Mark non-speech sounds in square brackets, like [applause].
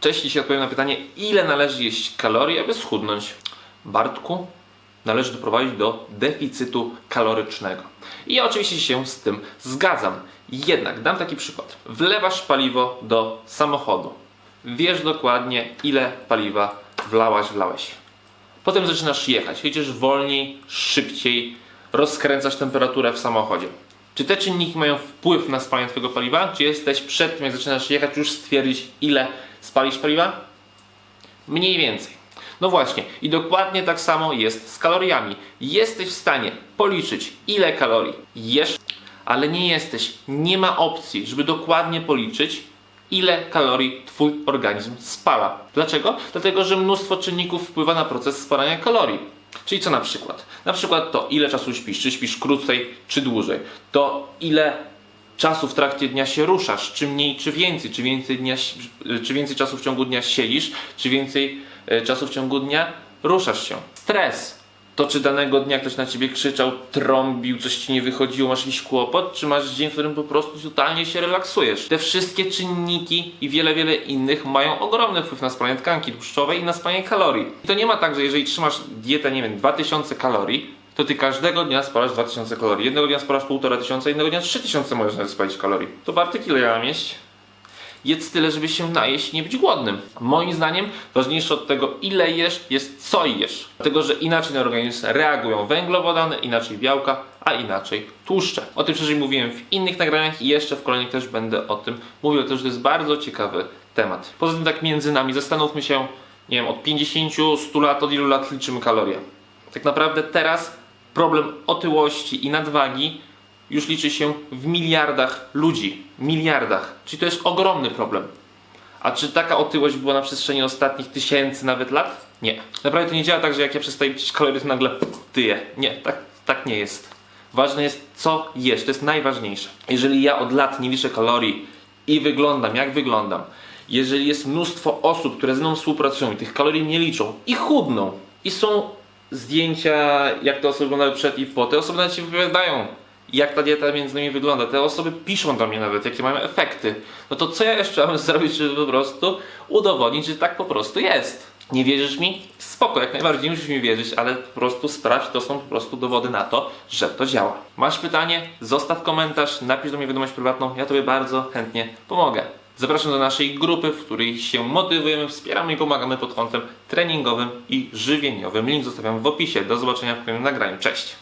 Cześć, dzisiaj odpowiem na pytanie, ile należy jeść kalorii, aby schudnąć? Bartku, należy doprowadzić do deficytu kalorycznego. I ja oczywiście się z tym zgadzam. Jednak dam taki przykład. Wlewasz paliwo do samochodu. Wiesz dokładnie, ile paliwa wlałaś, wlałeś. Potem zaczynasz jechać. Jedziesz wolniej, szybciej, rozkręcasz temperaturę w samochodzie. Czy te czynniki mają wpływ na spalanie Twojego paliwa? Czy jesteś przed tym, jak zaczynasz jechać, już stwierdzić, ile spalisz paliwa? Mniej więcej. No właśnie, i dokładnie tak samo jest z kaloriami. Jesteś w stanie policzyć, ile kalorii jesz, ale nie jesteś, nie ma opcji, żeby dokładnie policzyć, ile kalorii Twój organizm spala. Dlaczego? Dlatego, że mnóstwo czynników wpływa na proces spalania kalorii. Czyli co na przykład? Na przykład to, ile czasu śpisz, czy śpisz krócej, czy dłużej. To, ile czasu w trakcie dnia się ruszasz, czy mniej, czy więcej, czy więcej, dnia, czy więcej czasu w ciągu dnia siedzisz, czy więcej e, czasu w ciągu dnia ruszasz się. Stres. To czy danego dnia ktoś na ciebie krzyczał, trąbił, coś ci nie wychodziło, masz jakiś kłopot, czy masz dzień, w którym po prostu totalnie się relaksujesz. Te wszystkie czynniki i wiele, wiele innych mają ogromny wpływ na spalanie tkanki tłuszczowej i na spalanie kalorii. I to nie ma tak, że jeżeli trzymasz dietę, nie wiem, 2000 kalorii, to ty każdego dnia spalasz 2000 kalorii. Jednego dnia spalasz 1500, jednego dnia 3000 możesz nawet spalić kalorii. To Bartek, ile ja mam jeść? Jedz tyle, żeby się najeść i nie być głodnym. Moim zdaniem ważniejsze od tego, ile jesz, jest co jesz. Dlatego, że inaczej na organizm reagują węglowodany, inaczej białka, a inaczej tłuszcze. O tym szerzej mówiłem w innych nagraniach i jeszcze w kolejnych też będę o tym mówił, to, że to jest bardzo ciekawy temat. Poza tym tak między nami, zastanówmy się, nie wiem, od 50, 100 lat, od ilu lat liczymy kalorie. Tak naprawdę teraz problem otyłości i nadwagi już liczy się w miliardach ludzi. Miliardach. Czyli to jest ogromny problem. A czy taka otyłość była na przestrzeni ostatnich tysięcy nawet lat? Nie. Naprawdę to nie działa tak, że jak ja przestaję pić kalorie, to nagle tyję. Nie, tak, tak nie jest. Ważne jest, co jesz. To jest najważniejsze. Jeżeli ja od lat nie liczę kalorii i wyglądam, jak wyglądam, jeżeli jest mnóstwo osób, które ze mną współpracują i tych kalorii nie liczą i chudną i są zdjęcia, jak te osoby wyglądały przed i po, te osoby nawet się wypowiadają, jak ta dieta między nimi wygląda. Te osoby piszą do mnie nawet, jakie mają efekty. No to co ja jeszcze mam [laughs] zrobić, żeby po prostu udowodnić, że tak po prostu jest? Nie wierzysz mi? Spoko, jak najbardziej musisz mi wierzyć, ale po prostu sprawdź, to są po prostu dowody na to, że to działa. Masz pytanie? Zostaw komentarz, napisz do mnie wiadomość prywatną, ja Tobie bardzo chętnie pomogę. Zapraszam do naszej grupy, w której się motywujemy, wspieramy i pomagamy pod kątem treningowym i żywieniowym. Link zostawiam w opisie. Do zobaczenia w kolejnym nagraniu. Cześć!